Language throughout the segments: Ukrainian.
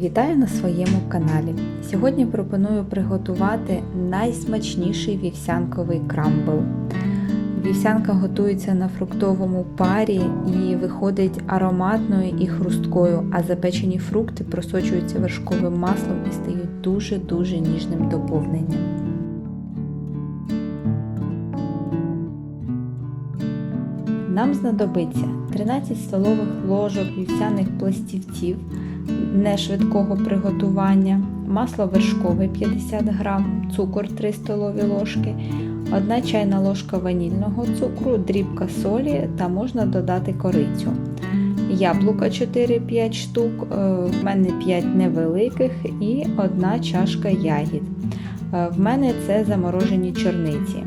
Вітаю на своєму каналі. Сьогодні пропоную приготувати найсмачніший вівсянковий крамбл. Вівсянка готується на фруктовому парі і виходить ароматною і хрусткою, а запечені фрукти просочуються вершковим маслом і стають дуже-дуже ніжним доповненням. Нам знадобиться 13 столових ложок вівсяних пластівців нешвидкого приготування, масло вершкове 50 г, цукор 3 столові ложки, 1 чайна ложка ванільного цукру, дрібка солі та можна додати корицю. Яблука 4-5 штук, е, в мене 5 невеликих і 1 чашка ягід. Е, В мене це заморожені чорниці.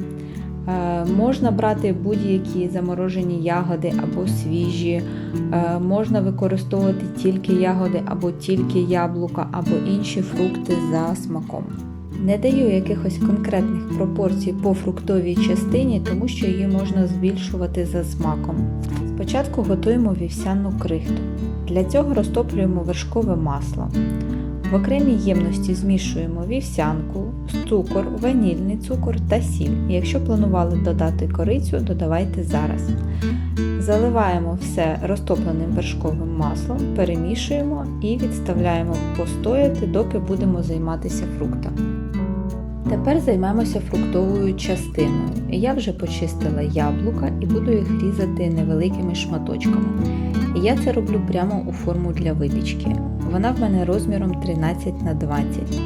Е, Можна брати будь-які заморожені ягоди або свіжі, Е, можна використовувати тільки ягоди або тільки яблука, або інші фрукти за смаком. Не даю якихось конкретних пропорцій по фруктовій частині, тому що її можна збільшувати за смаком. Спочатку готуємо вівсяну крихту. Для цього розтоплюємо вершкове масло. В окремій ємності змішуємо вівсянку, цукор, ванільний цукор та сіль. Якщо планували додати корицю, додавайте зараз. Заливаємо все розтопленим вершковим маслом, перемішуємо і відставляємо постояти, доки будемо займатися фруктами. Тепер займемося фруктовою частиною. Я вже почистила яблука і буду їх різати невеликими шматочками. Я це роблю прямо у форму для випічки. Вона в мене розміром 13 на 20.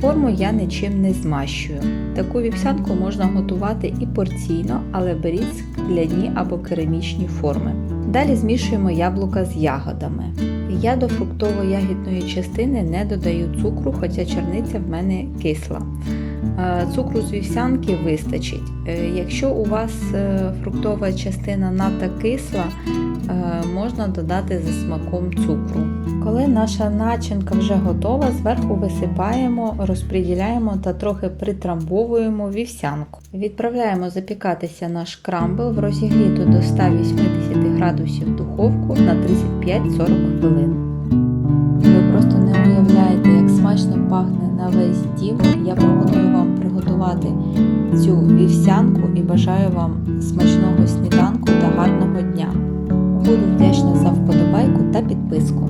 Форму я нічим не змащую. Таку вівсянку можна готувати і порційно, але беріть скляні або керамічні форми. Далі змішуємо яблука з ягодами. Я до фруктово-ягідної частини не додаю цукру, хоча чорниця в мене кисла. Е, Цукру з вівсянки вистачить. Е, Якщо у вас е, фруктова частина надто кисла, можна додати за смаком цукру. Коли наша начинка вже готова, зверху висипаємо, розподіляємо та трохи притрамбовуємо вівсянку. Відправляємо запікатися наш крамбл в розігріту до 180 градусів духовку на 35-40 хвилин. Ви просто не уявляєте, як смачно пахне на весь дім. Я пропоную вам приготувати цю вівсянку і бажаю вам смачного сніданку та гарного. Буду вдячна за вподобайку та підписку.